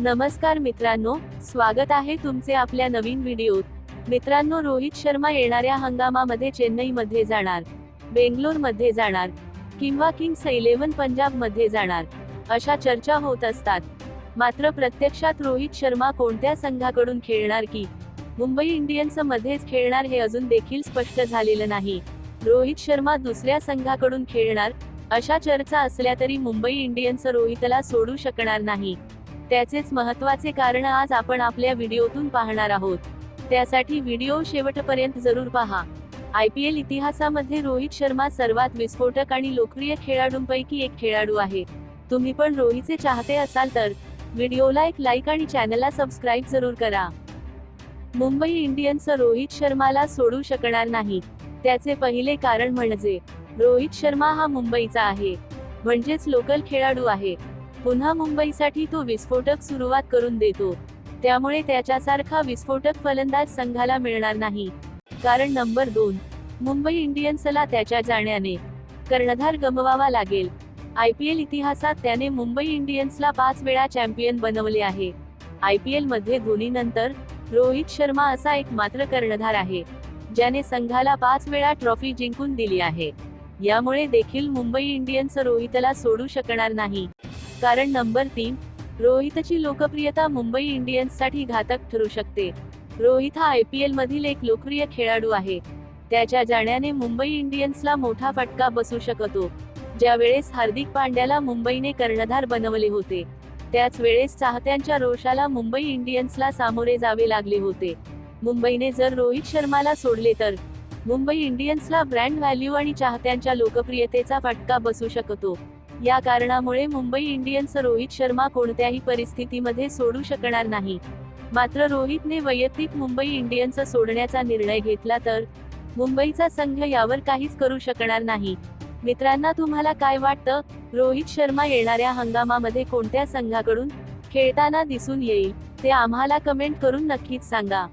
नमस्कार मित्रांनो स्वागत आहे तुमचे आपल्या नवीन व्हिडिओत. मित्रांनो रोहित शर्मा येणाऱ्या हंगामामध्ये चेन्नईमध्ये जाणार बेंगलोरमध्ये जाणार किंवा किंग्स इलेव्हन पंजाबमध्ये जाणार अशा चर्चा होत असतात. मात्र प्रत्यक्षात रोहित शर्मा कोणत्या संघाकडून खेळणार की मुंबई इंडियन्स मध्येच खेळणार हे अजून देखील स्पष्ट झालेलं नाही. रोहित शर्मा दुसऱ्या संघाकडून खेळणार अशा चर्चा असल्या तरी मुंबई इंडियन्स रोहितला सोडू शकणार नाही. त्याचेच महत्त्वाचे कारण आज आपण आपल्या व्हिडिओतून पाहणार आहोत. त्यासाठी व्हिडिओ शेवटपर्यंत जरूर पहा. आय पी एल इतिहासामध्ये रोहित शर्मा सर्वात विस्फोटक आणि लोकप्रिय खेळाडूंपैकी एक खेळाडू आहे. तुम्ही पण रोहितचे चाहते असाल तर व्हिडिओला एक लाईक आणि चॅनलला सबस्क्राईब जरूर करा. मुंबई इंडियन्स रोहित शर्माला सोडू शकणार नाही. त्याचे पहिले कारण म्हणजे रोहित शर्मा हा मुंबईचा आहे. म्हणजेच लोकल खेळाडू आहे. पुन्हा मुंबईसाठी तो विस्फोटक सुरुवात करून देतो. त्यामुळे त्याच्यासारखा विस्फोटक फलंदाज संघाला मिळणार नाही. कारण नंबर दोन मुंबई इंडियन्सला त्याच्या जाण्याने कर्णधार गमवावा लागेल. आय पी एल इतिहासात त्याने मुंबई इंडियन्सला पाच वेळा चॅम्पियन बनवले आहे. आय पी एलमध्ये धोनीनंतर रोहित शर्मा असा एक मात्र कर्णधार आहे ज्याने संघाला पाच वेळा ट्रॉफी जिंकून दिली आहे. यामुळे देखील मुंबई इंडियन्स रोहितला सोडू शकणार नाही. कारण नंबर तीन रोहितची लोकप्रियता मुंबई इंडियन्ससाठी घातक ठरू शकते. रोहित हा आय पी एल मधील एक लोकप्रिय खेळाडू आहे. त्याच्या जाण्याने मुंबई इंडियन्सला मोठा फटका बसू शकतो. ज्या वेळेस हार्दिक पांड्याला मुंबईने कर्णधार बनवले होते त्याच वेळेस चाहत्यांच्या रोषाला मुंबई इंडियन्सला सामोरे जावे लागले होते. मुंबईने जर रोहित शर्माला सोडले तर मुंबई इंडियन्सला ब्रँड व्हॅल्यू आणि चाहत्यांच्या लोकप्रियतेचा फटका बसू शकतो. या कारणामुळे मुंबई इंडियन्स रोहित शर्मा कोणत्याही परिस्थितीमध्ये सोडू शकणार नाही. मात्र रोहितने वैयक्तिक मुंबई इंडियन्स सोडण्याचा निर्णय घेतला तर मुंबईचा संघ यावर काहीच करू शकणार नाही. मित्रांना तुम्हाला काय वाटतं? रोहित शर्मा येणाऱ्या हंगामामध्ये कोणत्या संघाकडून खेळताना दिसून येईल? ते आम्हाला कमेंट करून नक्कीच सांगा.